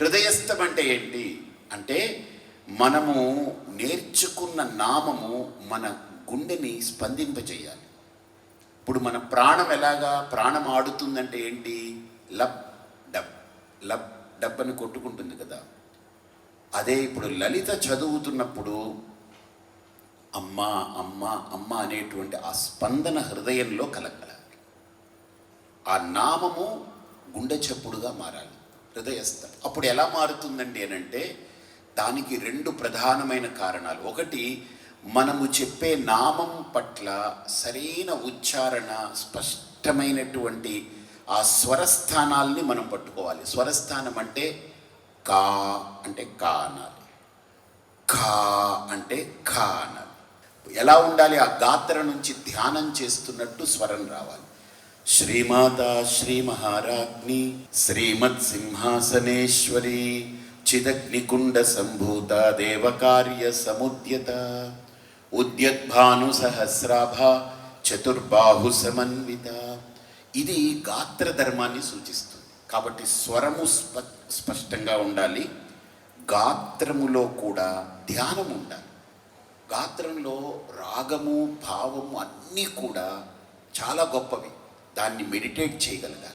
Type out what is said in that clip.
హృదయస్థం అంటే ఏంటి? అంటే మనము నేర్చుకున్న నామము మన గుండెని స్పందింపజేయాలి. ఇప్పుడు మన ప్రాణం ఎలాగా ప్రాణం ఆడుతుందంటే ఏంటి? Lub dub. లబ్ డబ్ అని కొట్టుకుంటుంది కదా. అదే ఇప్పుడు లలిత చదువుతున్నప్పుడు అమ్మ అమ్మ అమ్మ అనేటువంటి ఆ స్పందన హృదయంలో కలగల ఆ నామము గుండె చప్పుడుగా మారాలి. హృదయస్థం. అప్పుడు ఎలా మారుతుందండి అని అంటే దానికి రెండు ప్రధానమైన కారణాలు. ఒకటి మనము చెప్పే నామం పట్ల సరైన ఉచ్చారణ స్పష్టమైనటువంటి ఆ స్వరస్థానాల్ని మనం పట్టుకోవాలి. స్వరస్థానం అంటే కా అంటే కా అనాలి. ఖా అంటే ఖా అనాలి. ఎలా ఉండాలి? ఆ గాత్ర నుంచి ధ్యానం చేస్తున్నట్టు స్వరం రావాలి. శ్రీమాత శ్రీ మహారాజ్ని శ్రీమత్ సింహాసనేశ్వరి చిదగ్నికుండ సంభూత దేవకార్య సముద్యత ఉద్యద్భాను సహస్రాభ చతుర్బాహు సమన్విత ఇది గాత్ర ధర్మాన్ని సూచిస్తుంది. కాబట్టి స్వరము స్ప స్పష్టంగా ఉండాలి. గాత్రములో కూడా ధ్యానం ఉండాలి. గాత్రంలో రాగము భావము అన్నీ కూడా చాలా గొప్పవి. దాన్ని మెడిటేట్ చేయగలగాలి.